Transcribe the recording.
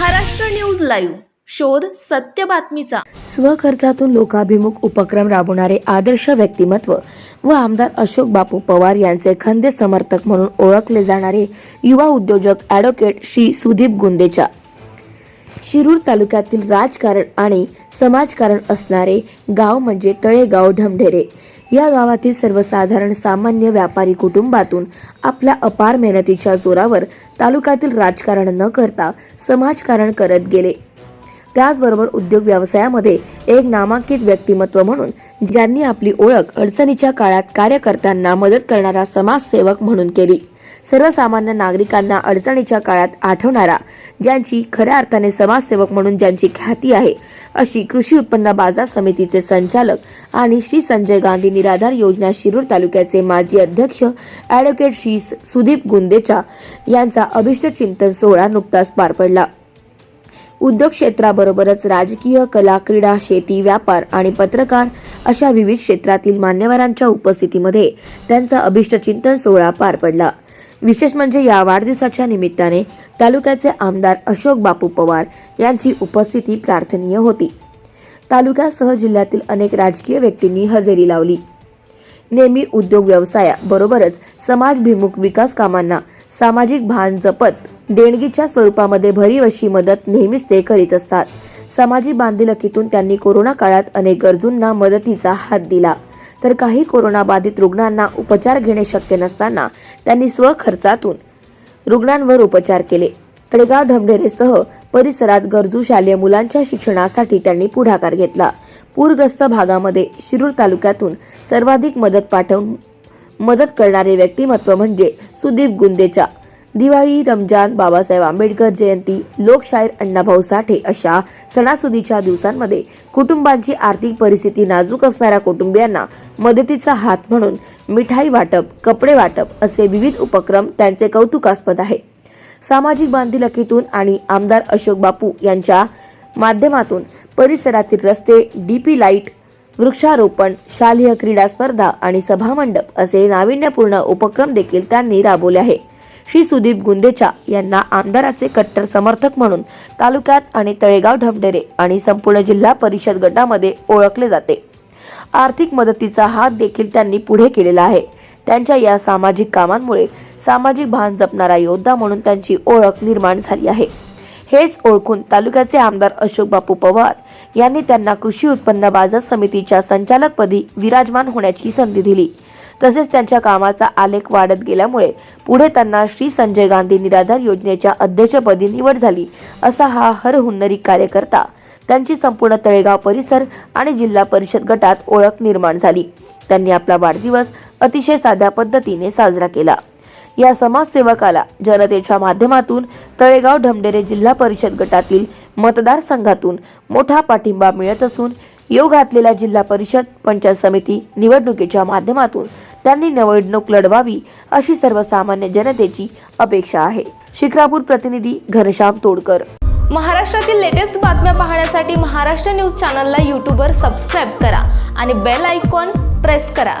Maharashtra news live. शोध सत्य बातमीचा. स्वखर्चातून लोकाभिमुख उपक्रम राबवणारे आदर्श व्यक्तिमत्व व आमदार अशोक बापू पवार यांचे खंदे समर्थक म्हणून ओळखले जाणारे युवा उद्योजक ॲडव्होकेट श्री सुदीप गुंदेच्या शिरूर तालुक्यातील राजकारण आणि समाजकारण असणारे गाव म्हणजे तळेगाव ढमढेरे. या गावातील सर्वसाधारण सामान्य व्यापारी कुटुंबातून आपल्या अपार मेहनतीच्या जोरावर तालुक्यातील राजकारण न करता समाजकारण करत गेले. त्याचबरोबर उद्योग व्यवसायामध्ये एक नामांकित व्यक्तिमत्व म्हणून ज्यांनी आपली ओळख अडचणीच्या काळात कार्यकर्त्यांना मदत करणारा समाजसेवक म्हणून केली. सर्वसामान्य नागरिकांना अडचणीच्या काळात आठवणारा ज्यांची खऱ्या अर्थाने समाजसेवक म्हणून ज्यांची ख्याती आहे अशी कृषी उत्पन्न बाजार समितीचे संचालक आणि श्री संजय गांधी निराधार योजना शिरूर तालुक्याचे माजी अध्यक्ष ॲडव्होकेट श्री सुदीप गुंदेचा यांचा अभिष्ट चिंतन सोहळा नुकताच पार पडला. उद्योग क्षेत्राबरोबरच राजकीय कला क्रीडा शेती व्यापार आणि पत्रकार अशा विविध क्षेत्रातील मान्यवरांच्या उपस्थितीमध्ये त्यांचा अभिष्टचिंतन सोहळा पार पडला. विशेष म्हणजे या वाढदिवसाच्या निमित्ताने तालुक्याचे आमदार अशोक बापू पवार यांची उपस्थिती प्रार्थनीय होती. तालुक्यासह जिल्ह्यातील अनेक राजकीय व्यक्तींनी हजेरी लावली. नेहमी उद्योग व्यवसायाबरोबरच समाजभिमुख विकास कामांना सामाजिक भान जपत देणगीच्या स्वरूपामध्ये भरीव अशी मदत नेहमीच ते करीत असतात. सामाजिक बांधिलकीतून त्यांनी कोरोना काळात अनेक गरजूंना मदतीचा हात दिला. तर काही कोरोनाबाधित रुग्णांना उपचार घेणे शक्य नसताना त्यांनी स्वखर्चातून रुग्णांवर उपचार केले. तळेगाव ढमढेरेसह परिसरात गरजू शालेय मुलांच्या शिक्षणासाठी त्यांनी पुढाकार घेतला. पूरग्रस्त भागामध्ये शिरूर तालुक्यातून सर्वाधिक मदत पाठवून मदत करणारे व्यक्तिमत्व म्हणजे सुदीप गुंदेचा दिवाळी रमजान बाबासाहेब आंबेडकर जयंती लोकशाहीर अण्णाभाऊ साठे अशा सणासुदीच्या दिवसांमध्ये कुटुंबांची आर्थिक परिस्थिती नाजूक असणाऱ्या कुटुंबियांना मदतीचा हात म्हणून मिठाई वाटप कपडे वाटप असे विविध उपक्रम त्यांचे कौतुकास्पद आहे. सामाजिक बांधिलकीतून आणि आमदार अशोक बापू यांच्या माध्यमातून परिसरातील रस्ते डीपी लाइट वृक्षारोपण शालेय क्रीडा स्पर्धा आणि सभामंडप असे नाविन्यपूर्ण उपक्रम देखील त्यांनी राबवले आहे श्री सुदीप गुंदेचा यांना आमदाराचे कट्टर समर्थक म्हणून तालुक्यात आणि तळेगाव ढमढेरे आणि संपूर्ण जिल्हा परिषद गटामध्ये ओळखले जाते. आर्थिक मदतीचा हात देखील त्यांनी पुढे केलेला आहे. त्यांच्या या सामाजिक कामांमुळे सामाजिक भान जपणारा योद्धा म्हणून त्यांची ओळख निर्माण झाली आहे. हेच ओळखून तालुक्याचे आमदार अशोक बापू पवार यांनी त्यांना कृषी उत्पन्न बाजार समितीच्या संचालकपदी विराजमान होण्याची संधी दिली. तसेच त्यांच्या कामाचा आलेख वाढत गेल्यामुळे पुढे त्यांना श्री संजय गांधी निराधार योजनेच्या अध्यक्षपदी निवड झाली असा हा हरहुन्नरी कार्यकर्ता. त्यांची संपूर्ण तळेगाव परिसर आणि जिल्हा परिषद गटात ओळख निर्माण झाली. त्यांनी आपला वाढदिवस अतिशय साध्या पद्धतीने साजरा केला. या समाजसेवकाला जनतेच्या माध्यमातून तळेगाव ढमढेरे जिल्हा परिषद गटातील मतदारसंघातून मोठा पाठिंबा मिळत असून योग घातलेल्या जिल्हा परिषद पंचायत समिती निवडणुकीच्या माध्यमातून त्यांनी निवडणूक लढवावी अशी सर्वसामान्य जनतेची अपेक्षा आहे. शिक्रापूर प्रतिनिधी घनश्याम तोडकर. महाराष्ट्रातील लेटेस्ट बातम्या पाहण्यासाठी महाराष्ट्र न्यूज चॅनलला यूट्यूबवर सबस्क्राईब करा आणि बेल आयकॉन प्रेस करा.